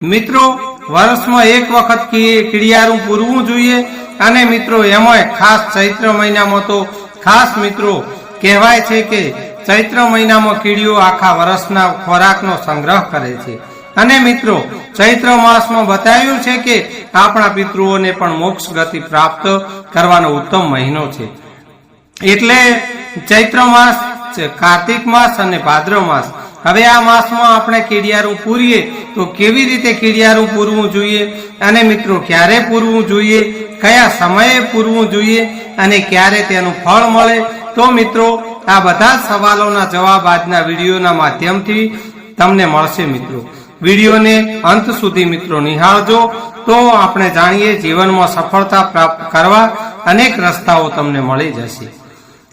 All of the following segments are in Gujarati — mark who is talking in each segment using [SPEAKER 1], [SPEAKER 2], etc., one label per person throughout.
[SPEAKER 1] મિત્રો, વર્ષમાં એક વખત કીડિયારું પૂરવું જોઈએ અને મિત્રો, એમાંય ખાસ ચૈત્ર મહિનામાં તો ખાસ મિત્રો કહેવાય છે કે ચૈત્ર મહિનામાં કીડીઓ આખા વર્ષના ખોરાકનો સંગ્રહ કરે છે. અને મિત્રો, ચૈત્ર માસમાં બતાવ્યું છે કે આપણા પિતૃઓને પણ મોક્ષ ગતિ પ્રાપ્ત કરવાનો ઉત્તમ મહિનો છે. એટલે ચૈત્ર માસ, કાર્તિક માસ અને ભાદ્ર માસ હવે આ માસમાં આપણે કેડિયારું પૂરીએ તો કેવી રીતે કેડિયારું પૂરવું જોઈએ? અને મિત્રો, ક્યારે પૂરવું જોઈએ? કયા સમયે પૂરવું જોઈએ? અને ક્યારે તેનું ફળ મળે? તો મિત્રો, આ બધા સવાલોના જવાબ આજના વિડીયોના માધ્યમથી તમને મળશે મિત્રો. વિડીયોને અંત સુધી મિત્રો નિહાળજો. તો આપણે જાણીએ જીવનમાં સફળતા પ્રાપ્ત કરવા અનેક રસ્તાઓ તમને મળી જશે.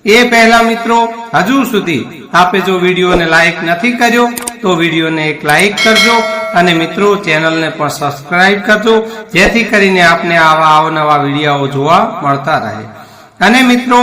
[SPEAKER 1] એ પહેલા મિત્રો, હજુ સુધી આપે જો વિડીયોને લાઈક નથી કર્યો, તો વિડીયોને એક લાઈક કરજો અને મિત્રો, ચેનલને પણ સબસ્ક્રાઇબ કરજો, જેથી કરીને આપને આવા અવનવા વીડિયો જોવા મળતા રહે. અને મિત્રો,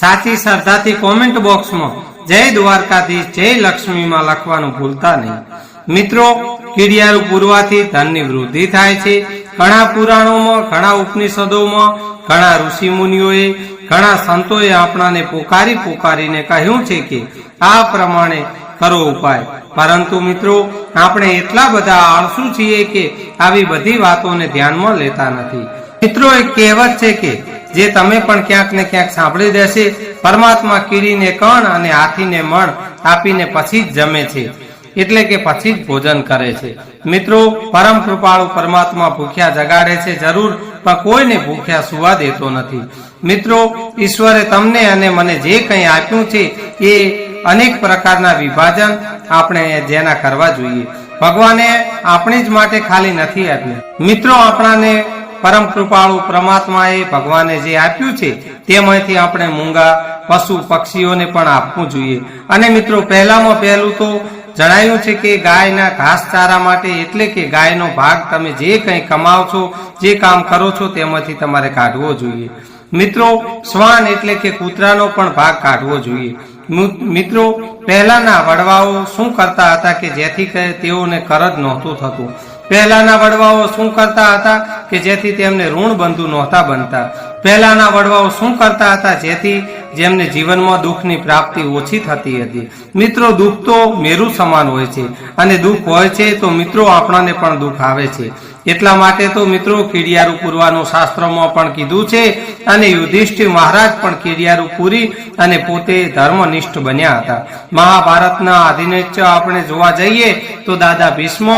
[SPEAKER 1] સાચી શ્રદ્ધાથી કોમેન્ટ બોક્સમાં જય દ્વારકાધીશ, જય લક્ષ્મીમાં લખવાનું ભૂલતા નહીં. મિત્રો કીડિયારું પૂરવાથી ધનની વૃદ્ધિ થાય છે. ઘણા પુરાણોમાં, ઘણા ઉપનિષદોમાં, ઘણા ઋષિ મુનિઓએ ઘણા સંતોએ આપણાને પોકારી પોકારીને કહ્યું છે કે આ પ્રમાણે કરો ઉપાય. પરંતુ મિત્રો, આપણે એટલા બધા આળસુ છીએ કે આવી બધી વાતોને ધ્યાનમાં લેતા નથી. મિત્રો, એક કહેવત છે કે જે તમે પણ ક્યાંક ને ક્યાંક સાંભળી દેશે, પરમાત્મા કીડીને કણ અને હાથીને મણ આપીને પછી જ જમે છે. એટલે કે પછી જ ભોજન કરે છે. મિત્રો, પરમ કૃપાળુ પરમાત્મા ભૂખ્યા જગાડે છે. જરૂર પણ કોઈને ભૂખ્યા સુવા દેતો નથી. મિત્રો, ઈશ્વરે તમને અને મને જે કંઈ આપ્યું છે એ અનેક પ્રકારના વિભાજન આપણે જેના કરવા જોઈએ. ભગવાને આપણી જ માટે ખાલી નથી આપ્યું. મિત્રો, આપણાને પરમ કૃપાળુ પરમાત્માએ ભગવાને જે આપ્યું છે તેમાંથી આપણે મૂંગા પશુ પક્ષીઓને પણ આપવું જોઈએ. અને મિત્રો, પહેલામાં પહેલું તો જણાયું છે કે ગાયના ઘાસચારા માટે એટલે કે ગાયનો ભાગ તમે જે કંઈ કમાવ છો, જે કામ કરો છો, તેમાંથી તમારે કાઢવો જોઈએ. મિત્રો, શ્વાન એટલે કે કૂતરાનો પણ ભાગ કાઢવો જોઈએ. મિત્રો, પહેલાના વડવાઓ શું કરતા હતા કે જેથી તેઓને કરજ નહોતું થતું. પહેલાના વડવાઓ શું કરતા હતા કે જેથી તેમને ઋણ બંધુ નહોતા બનતા. પહેલાના વડવાઓ શું કરતા હતા જેથી જેમને જીવનમાં દુઃખની પ્રાપ્તિ ઓછી થતી હતી. મિત્રો, દુઃખ તો મેરુ સમાન હોય છે અને દુઃખ હોય છે તો મિત્રો આપણાને પણ દુઃખ આવે છે. એટલા માટે તો મિત્રો કીડિયારું પૂરવાનું શાસ્ત્રમાં પણ કીધું છે અને યુધિષ્ઠિર મહારાજ પણ કીડિયારું પૂરી અને પોતે ધર્મનિષ્ઠ બન્યા હતા. મહાભારતના આધીનચ્ય આપણે જોવા જઈએ તો દાદા ભીષ્મ,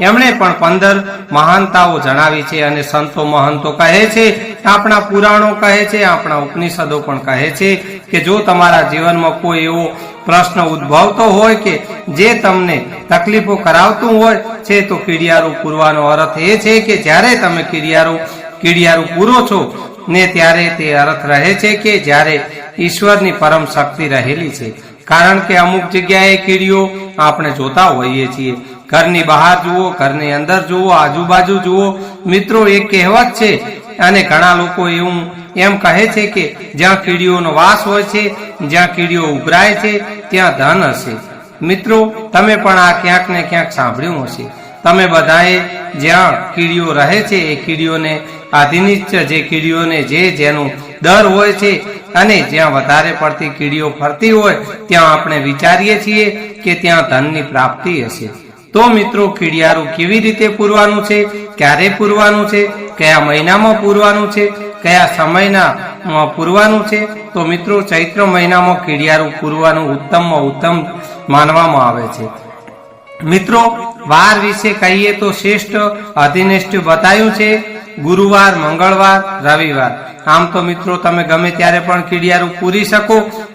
[SPEAKER 1] એમણે પણ પંદર મહાનતાઓ જણાવી છે અને સંતો મહંતો કહે છે, આપણા પુરાણો કહે છે, આપણા ઉપનિષદો પણ કહે છે કે જો તમારા જીવનમાં કોઈ એવો પ્રશ્ન ઉદ્ભવતો હોય કે જે તમને તકલીફો કરાવતું હોય છે તો કીડિયારું પૂરવાનો અર્થ એ છે કે જ્યારે તમે કિડિયારો કિડિયારો પૂરો છો, ને ત્યારે તે અર્થ રહે છે કે જ્યારે ઈશ્વરની પરમ શક્તિ રહેલી છે. કારણ કે અમુક જગ્યાએ કીડીઓ આપણે જોતા હોઈએ છીએ. ઘરની બહાર જુઓ, ઘરની અંદર જુઓ, આજુબાજુ જુઓ. મિત્રો એક કહેવત છે અને ઘણા લોકો એવું એમ કહે છે કે જ્યાં કીડીઓનો વાસ હોય છે, જ્યાં કીડીઓ ઉભરાય છે, ત્યાં ધન હશે. મિત્રો, તમે પણ આ ક્યાંક ને ક્યાંક સાંભળ્યું હશે. તમે બધાએ જ્યાં કીડીઓ રહે છે, એ કીડીઓને આધિનિચ્છ જે કીડીઓને જે જેનું દર હોય છે અને જ્યાં વધારે પડતી કીડીઓ ફરતી હોય, ત્યાં આપણે વિચારીએ છીએ કે ત્યાં ધનની પ્રાપ્તિ હશે. તો મિત્રો, કીડિયારું કેવી રીતે પૂરવાનું છે? ક્યારે પૂરવાનું છે? કયા મહિનામાં પૂરવાનું છે? કયા સમયના પૂરવાનું છે? તો મિત્રો, ચૈત્ર મહિનામાં કીડિયારું પૂરવાનું ઉત્તમમાં ઉત્તમ માનવામાં આવે છે. મિત્રો, વાર વિશે કહીએ તો શ્રેષ્ઠ અધિનિષ્ઠ બતાવ્યું છે, ગુરુવાર, મંગળવાર, રવિવાર. આમ તો મિત્રો, તમે ગમે ત્યારે પણ કીડિયારું પૂરી શકો.